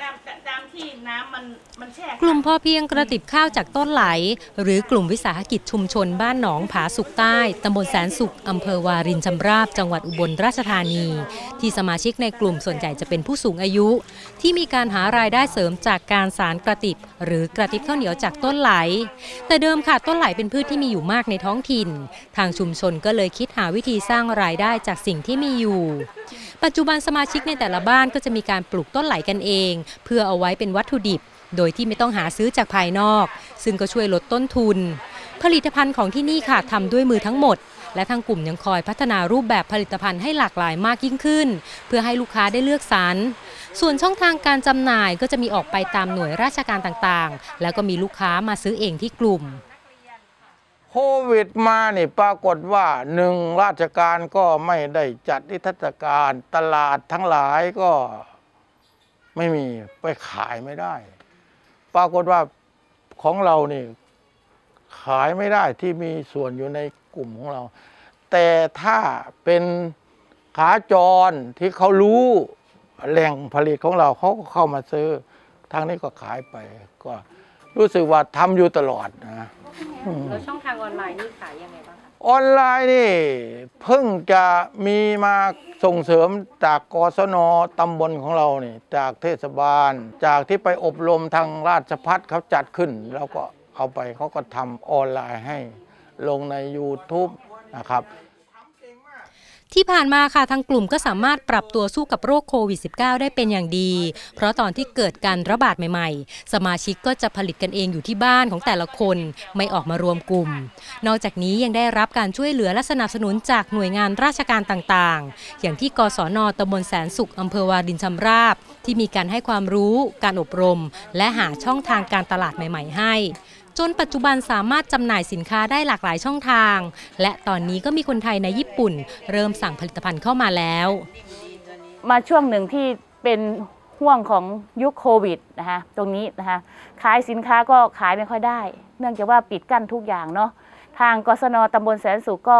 ตามตามที่น้ำมันมันแช่กลุ่มพ่อเพียงกระติบข้าวจากต้นไหล หรือกลุ่มวิสาหกิจชุมชนบ้านหนองผาสุกใต้ ตำบลแสนสุข อำเภอวารินชำราบ จังหวัดอุบลราชธานี ที่สมาชิกในกลุ่มส่วนใหญ่จะเป็นผู้สูงอายุ ที่มีการหารายได้เสริมจากการสารกระติบ หรือกระติบข้าวเหนียวจากต้นไหล แต่เดิมค่ะต้นไหลเป็นพืชที่มีอยู่มากในท้องถิ่น ทางชุมชนก็เลยคิดหาวิธีสร้างรายได้จากสิ่งที่มีอยู่ ปัจจุบันสมาชิกในแต่ละบ้านก็จะมีการปลูกต้นไหลกันเองเพื่อเอาไว้เป็นวัตถุดิบ โดยที่ไม่ต้องหาซื้อจากภายนอก ซึ่งก็ช่วยลดต้นทุน ผลิตภัณฑ์ของที่นี่ค่ะทำด้วยมือทั้งหมด และทางกลุ่มยังคอยพัฒนารูปแบบผลิตภัณฑ์ให้หลากหลายมากยิ่งขึ้น เพื่อให้ลูกค้าได้เลือกสรรส่วนช่องทางการจำหน่ายก็จะมีออกไปตามหน่วยราชการต่างๆ แล้วก็มีลูกค้ามาซื้อเองที่กลุ่มโควิดมานี่ปรากฏว่าหนึ่งราชการก็ไม่ได้จัดนิทรรศการตลาดทั้งหลายก็ ไม่มีไปขายไม่ได้ ปรากฏว่าของเรานี่ขายไม่ได้ที่มีส่วนอยู่ในกลุ่มของเรา แต่ถ้าเป็นขาจรที่เขารู้แหล่งผลิตของเราเขาก็เข้ามาซื้อทางนี้ก็ขายไปก็ รู้สึกว่าทำอยู่ตลอดนะแล้วช่องทางออนไลน์นี่ขายยังไงบ้างคะออนไลน์นี่เพิ่งจะมีมาส่งเสริมจากกศนตำบลของเรานี่จากเทศบาล จากที่ไปอบรมทางราชพัฒเขาจัดขึ้นแล้วก็เอาไปเขาก็ทำออนไลน์ให้ลงใน YouTube นะครับ ที่ผ่านมาค่ะทางกลุ่มก็สามารถปรับตัวสู้กับโรคโควิด -19 ได้เป็นอย่างดี เพราะตอนที่เกิดการระบาดใหม่ๆ สมาชิกก็จะผลิตกันเองอยู่ที่บ้านของแต่ละคนไม่ออกมารวมกลุ่ม นอกจากนี้ยังได้รับการช่วยเหลือและสนับสนุนจากหน่วยงานราชการต่างๆ อย่างที่กศนตำบลแสนสุขอำเภอวารินชำราบ ที่มีการให้ความรู้ การอบรม และหาช่องทางการตลาดใหม่ ๆ ให้ จนปัจจุบันสามารถจำหน่ายสินค้าได้หลากหลายช่องทาง และตอนนี้ก็มีคนไทยในญี่ปุ่น เริ่มสั่งผลิตภัณฑ์เข้ามาแล้ว มาช่วงหนึ่งที่เป็นห่วงของยุคโควิดนะคะตรงนี้นะคะขายสินค้าก็ขายไม่ค่อยได้ เนื่องจากว่าปิดกั้นทุกอย่างเนาะทางกศนตำบลแสนสุขก็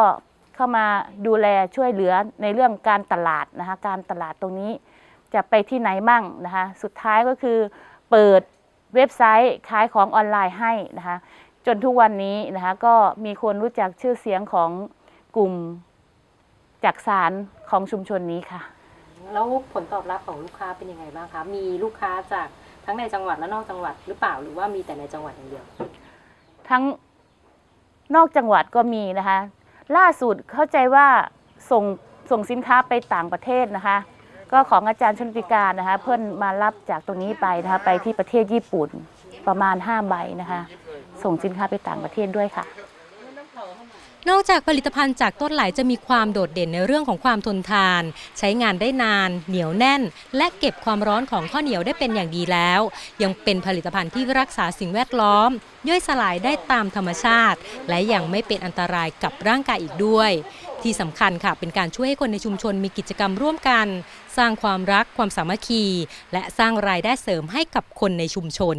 เข้ามาดูแลช่วยเหลือในเรื่องการตลาดนะคะการตลาดตรงนี้จะไปที่ไหนมั่งนะคะสุดท้ายก็คือเปิด เว็บไซต์ขายของออนไลน์ให้นะคะ จนทุกวันนี้นะคะก็มีคนรู้จักชื่อเสียงของกลุ่มจักสารของชุมชนนี้ค่ะ แล้วผลตอบรับของลูกค้าเป็นยังไงบ้างคะมีลูกค้าจากทั้งในจังหวัดและนอกจังหวัดหรือเปล่าหรือว่ามีแต่ในจังหวัดอย่างเดียว ทั้งนอกจังหวัดก็มีนะคะ ล่าสุดเข้าใจว่าส่งส่งสินค้าไปต่างประเทศนะคะ ก็ของอาจารย์ชนติการนะคะเพื่อนมารับจากตรงนี้ไปนะคะไปที่ประเทศญี่ปุ่นประมาณ5ใบนะคะ ส่งสินค้าไปต่างประเทศด้วยค่ะ นอกจากผลิตภัณฑ์จากต้นไหลจะมีความโดดเด่นในเรื่องของความทนทาน ใช้งานได้นาน เหนียวแน่น และเก็บความร้อนของข้าวเหนียวได้เป็นอย่างดีแล้ว ยังเป็นผลิตภัณฑ์ที่รักษาสิ่งแวดล้อม ย่อยสลายได้ตามธรรมชาติ และยังไม่เป็นอันตรายกับร่างกายอีกด้วย ที่สำคัญค่ะเป็นการช่วยให้คนในชุมชนมีกิจกรรมร่วมกัน สร้างความรักความสามัคคี และสร้างรายได้เสริมให้กับคนในชุมชน